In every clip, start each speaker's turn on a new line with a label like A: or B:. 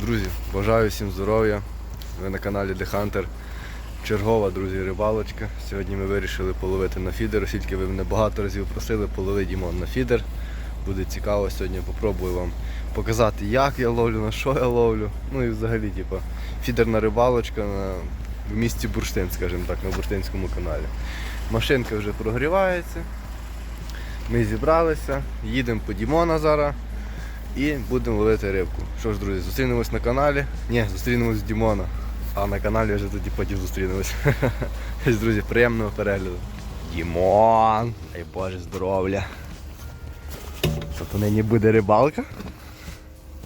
A: Друзі, бажаю всім здоров'я. Ви на каналі The Hunter. Чергова, друзі, рибалочка. Сьогодні ми вирішили половити на фідер, оскільки ви мене багато разів просили, полови Дімон на фідер. Буде цікаво, сьогодні попробую вам показати, як я ловлю, на що я ловлю. Ну і взагалі, типу, фідерна рибалочка на, в місті Бурштин, скажімо так, на Бурштинському каналі. Машинка вже прогрівається. Ми зібралися, їдемо по Дімона зараз і будемо ловити рибку. Що ж, друзі, зустрінемось на каналі. Ні, зустрінемось з Дімона. А на каналі вже тоді потім зустрінемось. Друзі, приємного перегляду. Дімон! Дай Боже здоров'я. Тобто нині буде рибалка,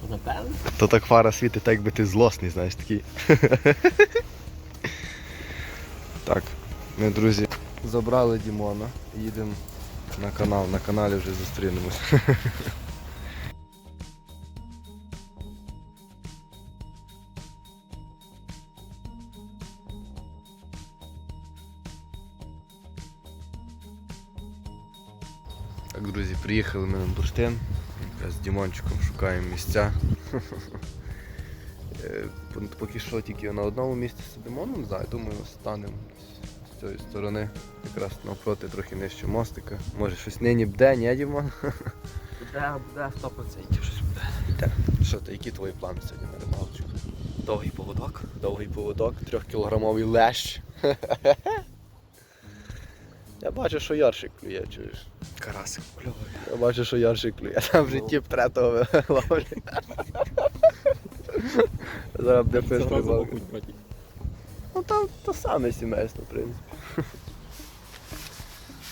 B: Напевно.
A: то так фара світить, так якби ти злосний, знаєш такий. так, ми, друзі, забрали Дімона, їдемо на канал, на каналі вже зустрінемось. приїхали ми на бурштин. Якраз з Дімончиком шукаємо місця. Е, Поки що тільки на одному місці сидимо, не знаю, думаю, станемо з цієї сторони, якраз навпроти трохи нижче мостика. Може щось нині бде, ні, Дімон?
B: Буде, буде 100% щось буде.
A: Що ти, які твої плани сьогодні на рибалочку?
B: Довгий поводок.
A: Довгий поводок, трьохкілограмовий лещ. Я бачу, що яршик клює, чуєш.
B: Карасик кльовий.
A: Я бачу, що яршик клює. Там в житті третого ловлять. Зараз буде пист рибалка. Ну там то саме сімейство, в принципі.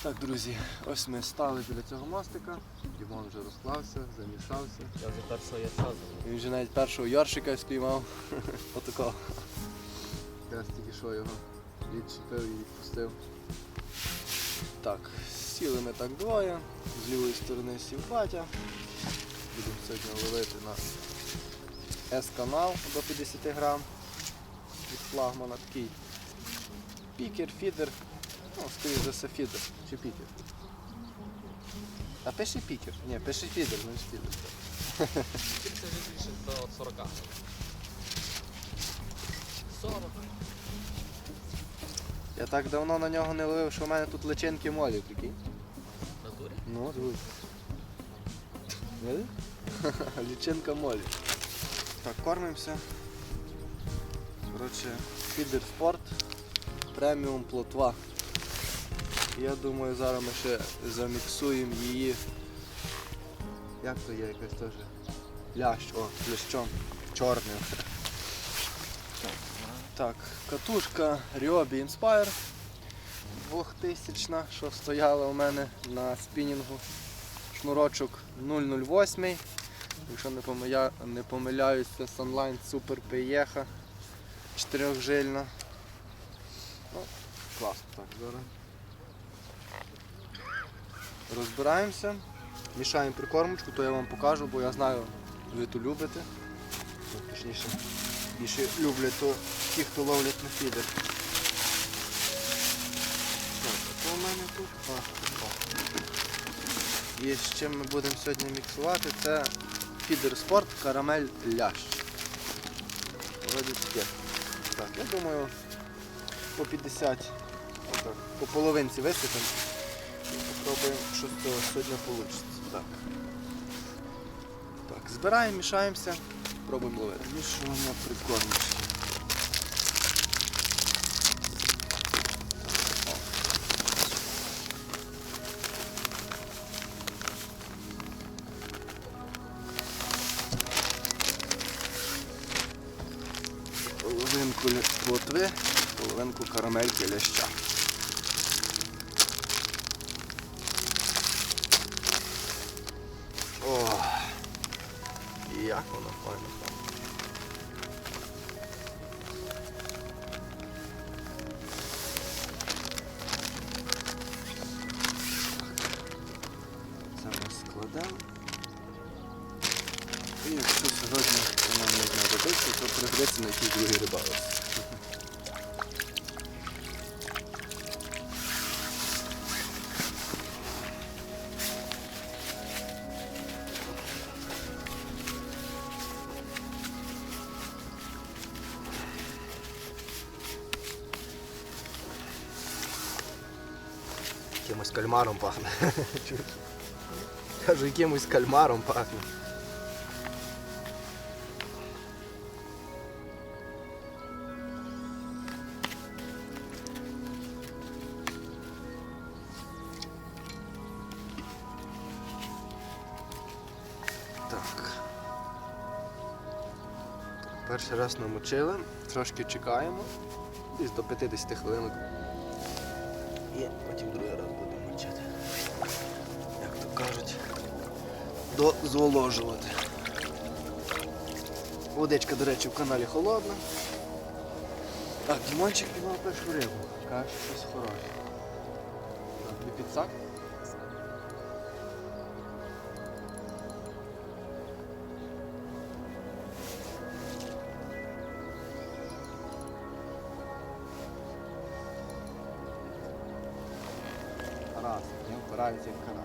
A: Так, друзі, ось ми стали біля цього мостика. Дімон вже розклався, замішався.
B: Я за першого я сразу.
A: Він вже навіть першого яршика спіймав. Отакого. Якраз тільки що його відчепив і відпустив. Так, сіли ми так двоє. З лівої сторони сів батя. Будемо сьогодні ловити на S-канал до 50 грам від флагмана такий пікер, фідер. Ну, скоріш за все фідер. Чи пікер? А пиши пікер. Ні, пиши фідер, ну ж фідер.
B: Це вже більше до 40. 40.
A: Так давно на нього не ловив, що в мене тут личинки молі, прикинь.
B: Натурі?
A: Ну, звук. Видиш? Лічинка молі. Так, кормимося. Коротше, фідер спорт, преміум плотва. Я думаю, зараз ми ще заміксуємо її. Як то є якась теж? Лящ, о, лящом. Чорним. Так, катушка Ryobi Inspire 2000, що стояла у мене на спінінгу. Шнурочок 008. Якщо не, помиля... не помиляюсь, це Sunline Super Peyeha. Чотирьохжильна. Ну, класно так, зараз. Розбираємося, мішаємо прикормочку, то я вам покажу, бо я знаю, ви то любите. Точніше, більше люблять то ті, хто ловлять на фідер. Так, у мене тут? А, о. І з чим ми будемо сьогодні міксувати, це фідер спорт карамель ляш. Вроді таке. Так, я думаю, по 50, отак, по половинці висипемо. І попробуємо, що з цього сьогодні вийде. Так. Так, збираємо, мішаємося, пробуємо ловити. Мішування прикормочки. Половинку лі- плотви, половинку карамельки ляща. Як воно файно там. Це якимось кальмаром пахне. Кажу, якимось кальмаром пахне. Так. Перший раз намочили, трошки чекаємо, десь до 50 хвилин. І потім другий раз кажуть, дозволожувати. Водичка, до речі, в каналі холодна. Так, Дімончик піймав першу рибу. Каже, щось хороше. Підсак? Карас, не впирається як карас.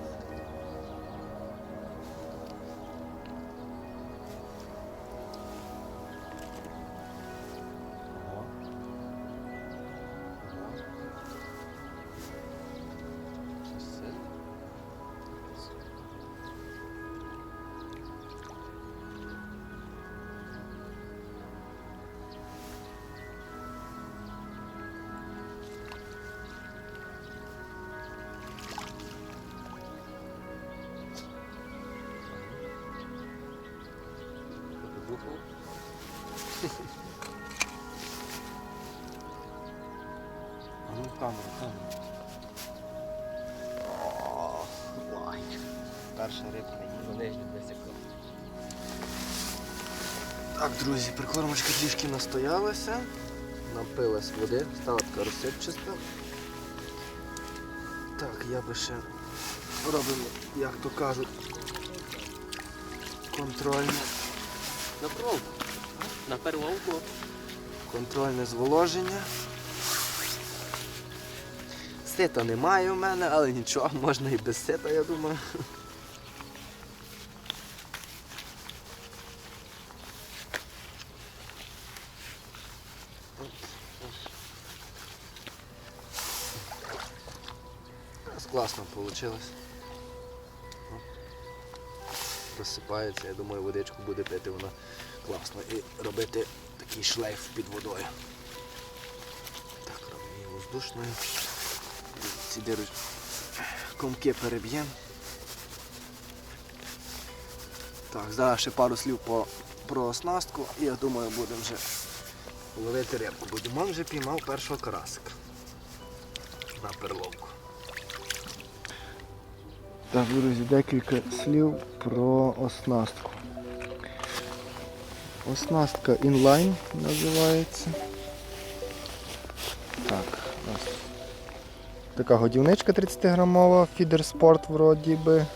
A: А ну камеру, камеру. Перша рибка.
B: На нижню десь як.
A: Так, друзі, прикормочка трішки настоялася, напилась води, стала така розсипчаста. Так, я би ще робимо, як то кажуть, контрольне.
B: На пробу. На первовку.
A: Контрольне зволоження. Сита немає у мене, але нічого, можна і без сита, я думаю. Класно вийшло. Розсипається, я думаю, водичку буде пити вона класно і робити такий шлейф під водою. Так, робимо її воздушною. Ці дируч... комки переб'ємо. Так, зараз ще пару слів по, про оснастку і я думаю будемо вже ловити рибку. Бо Дімон вже піймав першого карасика на перловку. Так, друзі, декілька слів про оснастку. Оснастка інлайн називається. Так, ось. Така годівничка 30 грамова, фідер спорт вроді би.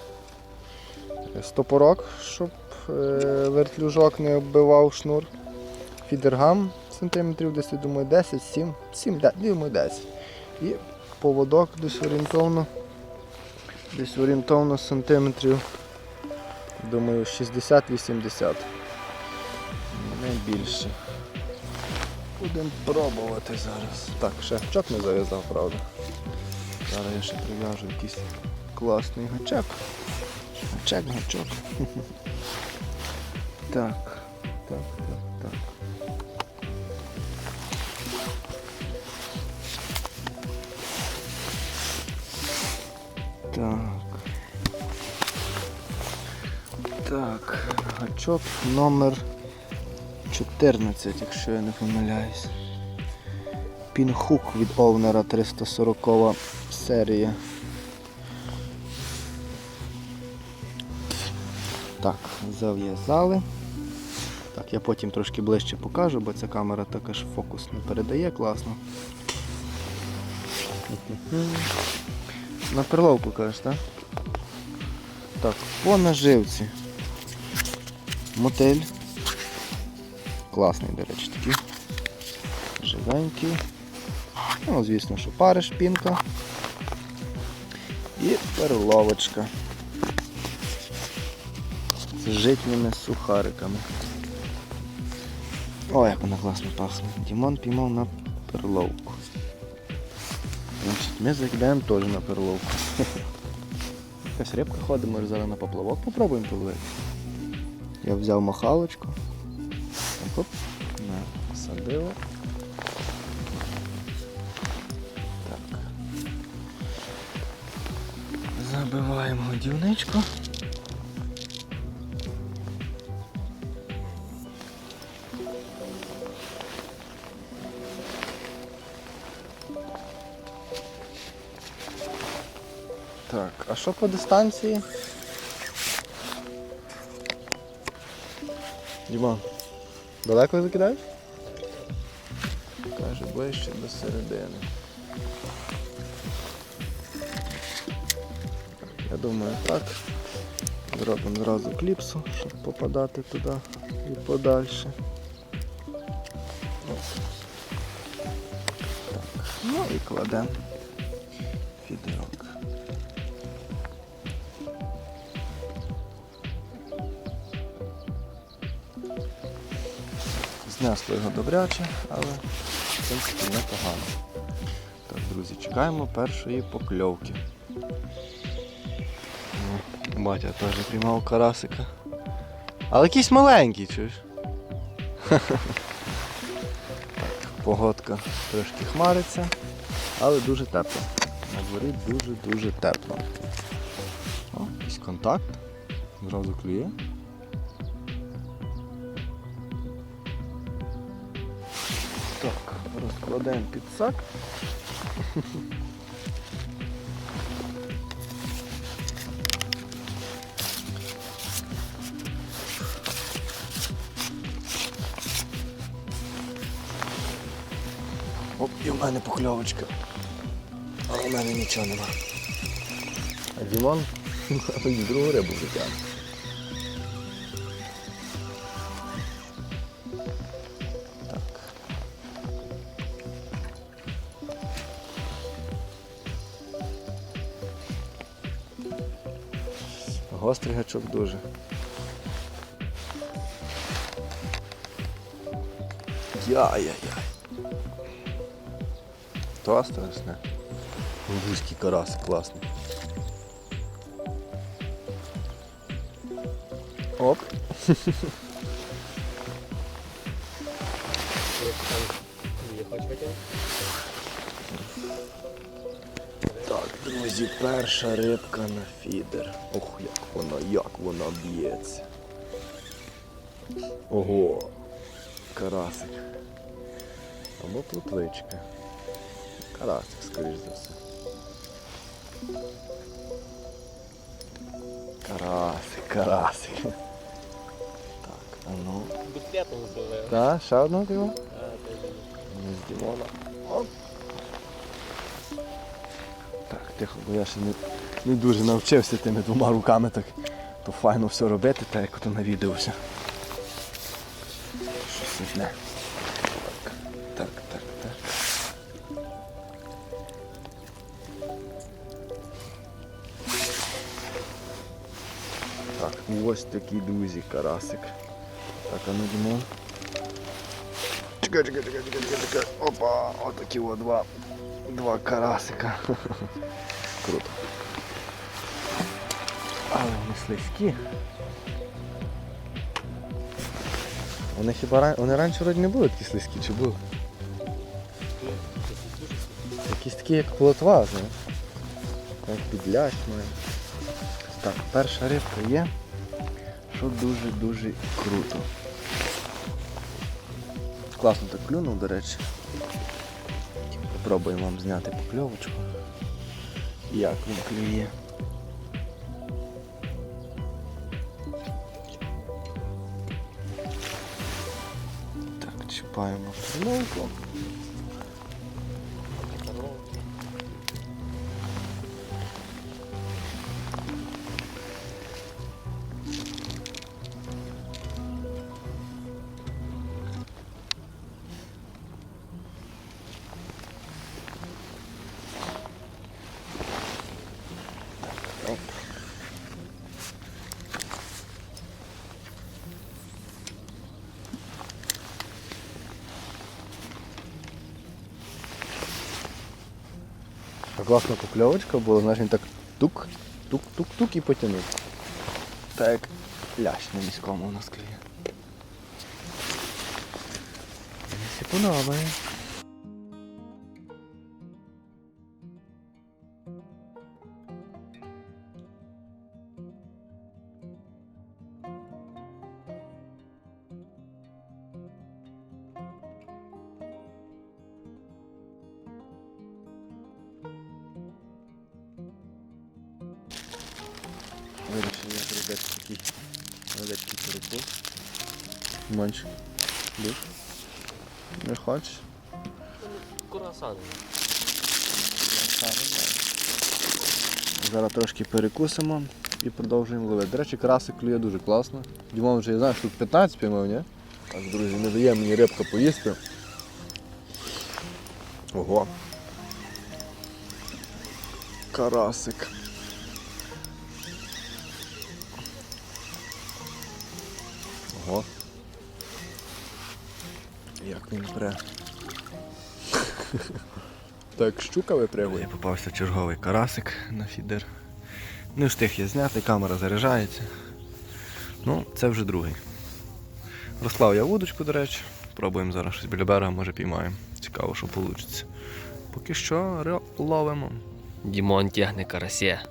A: Стопорок, щоб е, вертлюжок не оббивав шнур. Фідергам сантиметрів десь, думаю, 10, 7, 7, 10, думаю, 10. І поводок десь орієнтовно. Десь орієнтовно сантиметрів. Думаю, 60-80. Не більше. Будемо пробувати зараз. Так, ще гачок не зав'язав, правда. Зараз я ще прив'яжу якийсь класний гачок. Гачок, гачок. Так, так, так, так. Так. Так, гачок номер 14, якщо я не помиляюсь. Пінхук від Овнера 340 серія. Так, зав'язали. Так, я потім трошки ближче покажу, бо ця камера також фокус не передає класно. На перловку кажеш, так? Так, по наживці. Мотель. Класний, до речі, такий. Живенький. Ну, звісно, що пари шпінка. І перловочка. З житніми сухариками. О, як вона класно пахне. Дімон піймав на перловку. Значить, ми зайдемо теж на перловку. Якась рибка ходить, може зараз на поплавок попробуємо половити. Я взяв махалочку. Так. Так. Забиваємо годівничку. Так, а що по дистанції? Діма, далеко закидаєш? Ближче до середини. Я думаю, так. Зробимо зразу кліпсу, щоб попадати туди і подальше. Так. Ну і кладемо фідерок. Знесло його добряче, але принципі непогано. Так, друзі, чекаємо першої покльовки. Ну, Батя теж піймав карасика. Але якийсь маленький, чуєш? Погодка трошки хмариться, але дуже тепло. На дворі дуже-дуже тепло. О, якийсь контакт. Зразу клює. Так, розкладаємо підсак. Оп, і в мене покльовочка. Але в мене нічого нема. А Дімон мабуть, другу рибу витягне. Гачок дуже. Яй-яй-яй. То страшне. Вузький карас, класний. Оп. Так, друзі, перша рибка на фідер. Ох, як вона, як вона б'ється. Ого. Карасик. Або плотвичка. Карасик, скоріш за все. Карасик, карасик. Так, а ну.
B: Букетом зробив.
A: Так, ще одного пиво? Не з Дімона. Оп. Так, тихо, бо я ще не, не дуже навчився тими двома руками так то файно все робити, так як ото на відео все. Щось одне. Так, так, так, так. Так, ось такий друзі карасик. Так, а ну Дімон. Чекай, чекай, чекай, чекай, чекай, чекай. Опа, отакі от два, два карасика. Круто. Але вони слизькі. Вони хіба вони раніше вроді не були такі слизькі, чи були? Якісь такі як плотва, знаєш. Як підлящ має. Так, перша рибка є. Що дуже-дуже круто. Класно так клюнув, до речі. Попробуємо вам зняти покльовочку. Як він клює. Так, чіпаємо перловку. Оп. Класна покльовочка була, знаєш, він так тук, тук, тук, тук і потягнув. Так, як лящ на міському у нас клює. Мені все подобає. Такий невеличкий перекус. Манчик. Люк. Не хочеш?
B: Курасан.
A: Зараз трошки перекусимо і продовжуємо ловити. До речі, карасик клює дуже класно. Дімон вже, я знаю, штук 15 піймав, ні? Так, друзі, не дає мені рибка поїсти. Ого. Карасик. Ого. Як він пре. Так, щука випрягує. Попався черговий карасик на фідер. Не встиг я зняти, камера заряджається. Ну, це вже другий. Розклав я вудочку, до речі. Пробуємо зараз щось біля берега, може піймаємо. Цікаво, що вийде. Поки що ловимо.
B: Дімон тягне карася.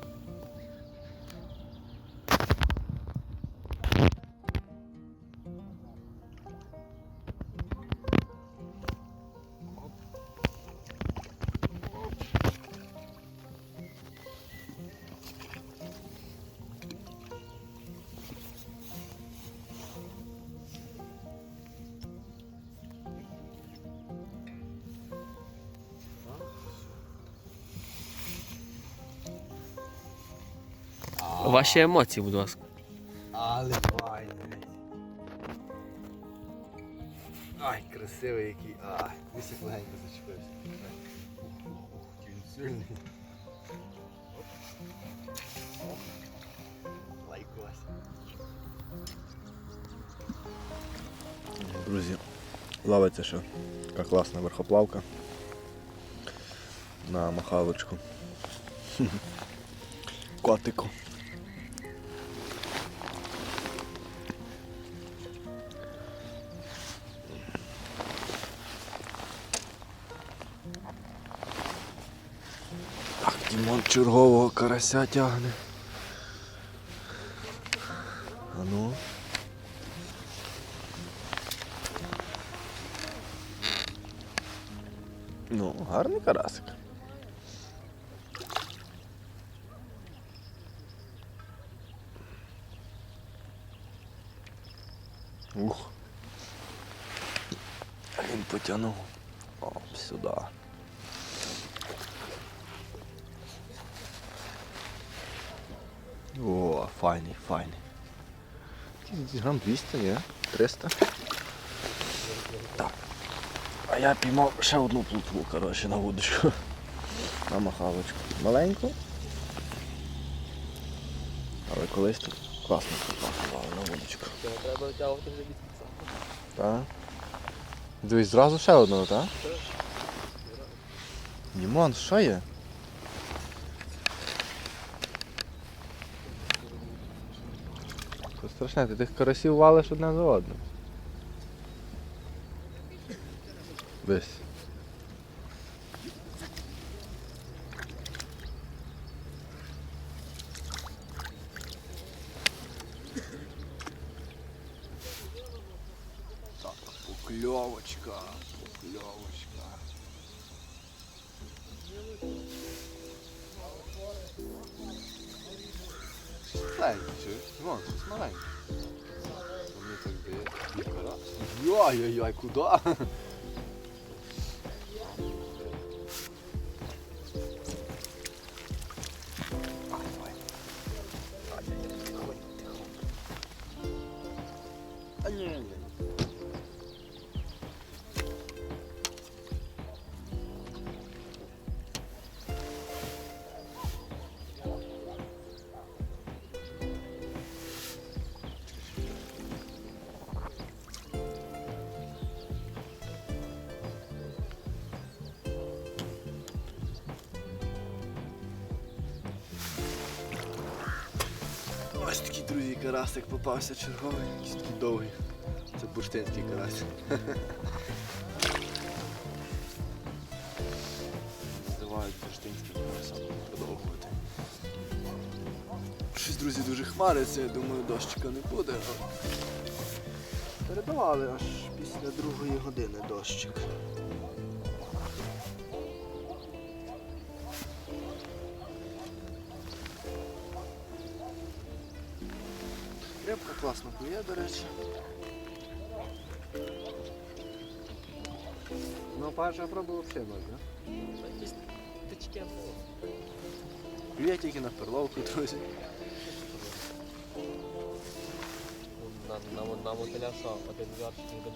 B: Ваші емоції, будь ласка.
A: Але файний. Ай, красивий який. Ай, висік легенько зачепився. Він сильний. Лайкос. Друзі, ловиться ще така класна верхоплавка на махалочку. Котику. Дімон чергового карася тягне. А ну. Ну, гарний карасик. Ух. Він потягнув. Оп, сюди. Файний, файний. Грам 200, ні? 300. Так. А я піймав ще одну плутву, коротше, на вудочку. На махалочку. Маленьку. Але колись тут класно попахували на вудочку.
B: Треба витягувати вже від
A: Так. Дивись, зразу ще одного, так? Дімон, що є? Страшне, ти тих карасів валиш одне за одним. Весь. Так, покльовочка, покльовочка. Вон, маленький. Йой-йой-йой, куди? Ось такий, друзі, карасик попався черговий, якийсь такий довгий. Це бурштинський карась. Називають бурштинським карасом продовжувати. Щось, друзі, дуже хмариться, я думаю, дощика не буде. Передавали аж після другої години дощик. Рибка класно плює, до речі. Ну, перша проба взагалі ноль, да?
B: Якісь тички було.
A: Плює тільки на перловку, друзі.
B: На, на, на мотиля що? Один вверх, один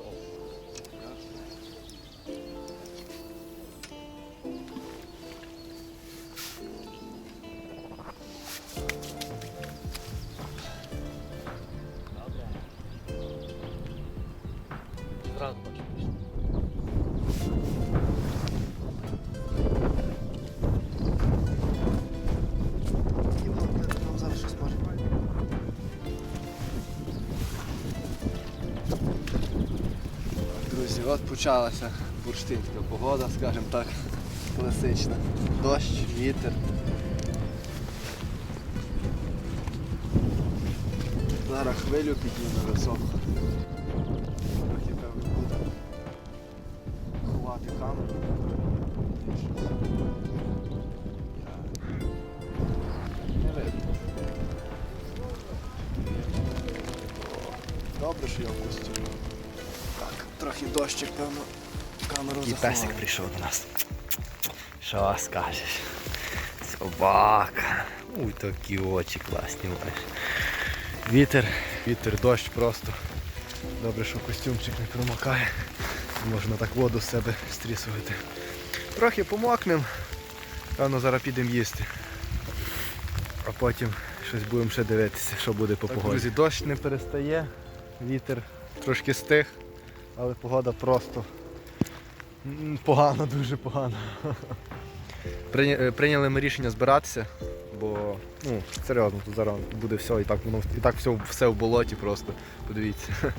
A: Друзі, от почалася бурштинська погода, скажімо так, класична. Дощ, вітер. Зараз хвилю підійме високо. Дощик, певно, камеру заховає.
C: песик прийшов до нас. Що скажеш? Собака. Уй, такі очі класні маєш.
A: Вітер, вітер, дощ просто. Добре, що костюмчик не промокає. Можна так воду з себе стрісувати. Трохи помокнем. Певно, зараз підемо їсти. А потім щось будемо ще дивитися, що буде по погоді. Друзі, дощ не перестає, вітер трошки стих, але погода просто погана, дуже погана. Е, Прийняли ми рішення збиратися, бо ну, серйозно, тут зараз буде все, і так воно і так все, все в болоті просто. Подивіться.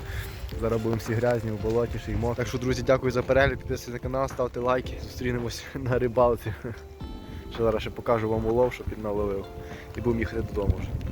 A: Зараз будемо всі грязні в болоті, ще й мокрі. Так що, друзі, дякую за перегляд, підписуйтесь на канал, ставте лайки, зустрінемось на рибалці. Ще зараз ще покажу вам улов, що під наловив. І будемо їхати додому вже.